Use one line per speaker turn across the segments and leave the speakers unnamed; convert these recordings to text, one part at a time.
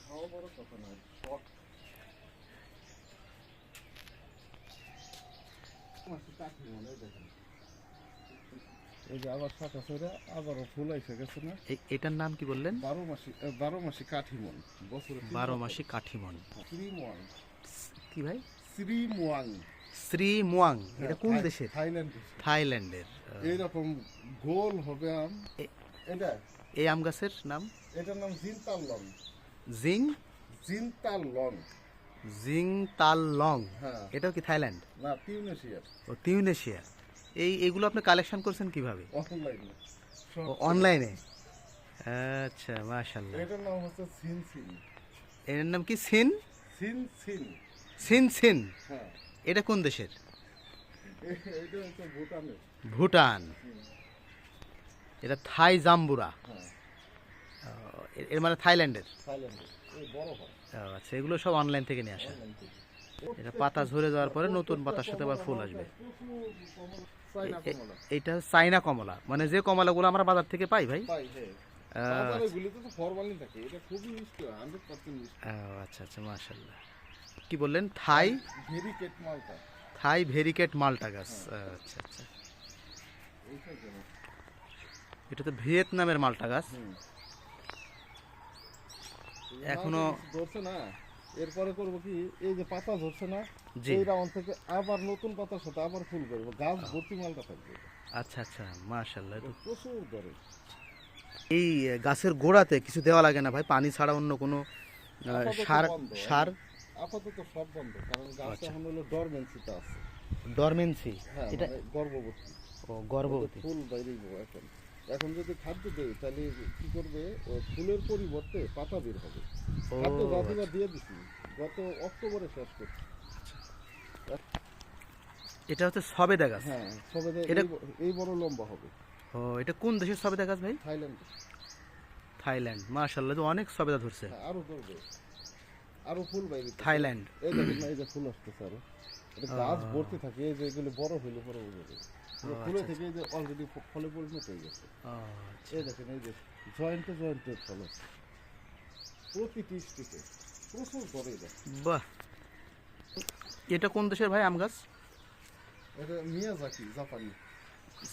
খাওয়া বড় কথা নয় শখ এই যে আবার শাখা ছেড়ে আবারও ফুল এসে গেছে না?
এটার নাম কি বললেন?
বারো মাসি বারো মাসি কাঠিমন। বছরে
বারো। মাসি কাঠিমন।
শ্রীমোয়াং।
কি ভাই?
শ্রীমোয়াং।
শ্রী মুয়াং এটা কোন দেশের?
থাইল্যান্ড
থাইল্যান্ডের আহ,
এইরকম গোল হবে আম। এটা?
এই আম গাছের নাম?
এটার নাম জিনতাল লং
জিং?
জিনতাল। লং
জিং তাল লং
হ্যাঁ।
এটাও কি থাইল্যান্ড?
না টিউনেশিয়ার
ও তিউনেশিয়া এই এগুলো আপনি কালেকশন করছেন কীভাবে?
অনলাইনে।
অনলাইনে? আচ্ছা মাশাল্লাহ
এটার নাম হচ্ছে সিন সিন।
এর নাম কি scene?
Scene scene.
Scene scene.
হ্যাঁ।
এটা কোন দেশের?
এটা হচ্ছে ভুটানের।
ভুটান। এটা থাই জাম্বুরা।
হ্যাঁ।
এর- মানে থাইল্যান্ডের? আচ্ছা এগুলো সব অনলাইন থেকে নিয়ে আসা। এটা পাতা ঝরে যাওয়ার পরে নতুন পাতার সাথে আবার ফুল আসবে। এইটা চাইনা কমলা। মানে যে কমলাগুলো আমরা বাজার থেকে পাই ভাই।
হ্যাঁ।
আচ্ছা আচ্ছা মাশাল্লাহ কি বললেন? থাই?
ভেরি কেট মালটা
থাই ভেরিকেট মালটা গাছ। আচ্ছা আচ্ছা। এটা তো ভিয়েতনামের মালটা গাছ। এখনো-
ধরছে না। এরপরে করব কি এই যে পাতা ধরছে না এই রাউন্ড থেকে আবার নতুন পাতার সাথে আবার ফুল করব গাছ ভর্তি মালটা থাকবে।
আচ্ছা আচ্ছা মাশাল্লাহ
এটা প্রচুর ধরে।
এই গাছের গোড়াতে কিছু দেওয়া লাগে না ভাই? পানি ছাড়া অন্য কোনো সার সার?
আপাতত সব বন্ধ কারণ গাছ
আচ্ছা।
এখন হলো ডরমেন্সিতে আছে।
ডরমেন্সি
হ্যাঁ
এটা
মানে গর্ভবতী।
ও গর্ভবতী।
ফুল বাইরেই এখন। এখন যদি খাদ্য দেই তাহলে কি করবে? ফুলের পরিবর্তে পাতা বের হবে। খাদ্য জাতিবা দিয়ে দিছি। গত অক্টোবরে শেষ করছি।
এটা হচ্ছে সবেদা গাছ?
হ্যাঁ সবে
এটা-
এই বড় লম্বা হবে।
ও এটা কোন দেশের সবেদা গাছ ভাই?
Thailand
Thailand. মাশাল্লাহ তো অনেক সবেদা ধরছে।
হ্যাঁ, আরও করবে আরও ফুল বাইরে।
থাইল্যান্ড।
এই দেখেন এই যে ফুল আসতেছে আরও। গাছ ভর্তি থাকে যে এগুলো বড় হইলে পরে বুঝবে ফুলে
আচ্ছা,
থেকে যে অলরেডি ফলে পরিণত হয়ে গেছে।
আচ্ছা।
এই দেখেন এই যে জয়েন্টে জয়েন্টে ফল প্রতিটি স্টিকে প্রচুর করে
বাহ। এটা কোন দেশের ভাই আম গাছ?
এটা মিয়াজাকি জাপানি।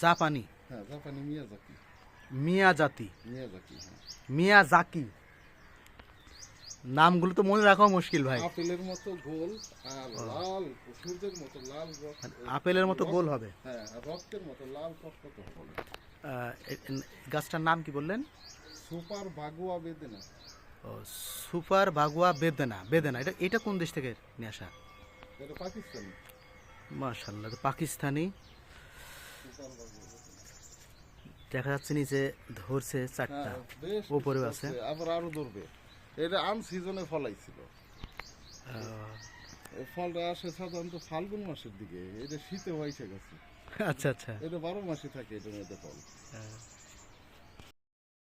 জাপানি।
হ্যাঁ জাপানি মিয়াজাকি।
মিয়াজাতি।
মিয়াজাকি হ্যাঁ।
মিয়াজাকি। নামগুলো তো মনে রাখা মুশকিল ভাই।
আপেলের মতো গোল আর লাল সূর্যের মতো লাল
আপেলের মতো গোল হবে?
হ্যাঁ রক্তের মতো লাল টকটক হবে।
গাছটার নাম কি বললেন?
সুপার বাগুয়া বেদেনা।
ও সুপার বাগুয়া বেদনা বেদনা। এটা এটা কোন দেশ থেকে নিয়ে আসা?
এটা পাকিস্তানি।
মার্শাল্লাহ তো পাকিস্তানি। দেখা যাচ্ছে নিচে ধরছে চারটা
হ্যাঁ,
উপরেও আছে।
আছে, আবার আরও ধরবে। এটা আন সিজনে ফলাইছিল ফলটা আসে সাধারণত ফাল্গুন মাসের দিকে এটা শীতে হয়েছে গেছে।
আচ্ছা আচ্ছা।
এটা বারো মাসে থাকে এটার মধ্যে ফল।
আহ,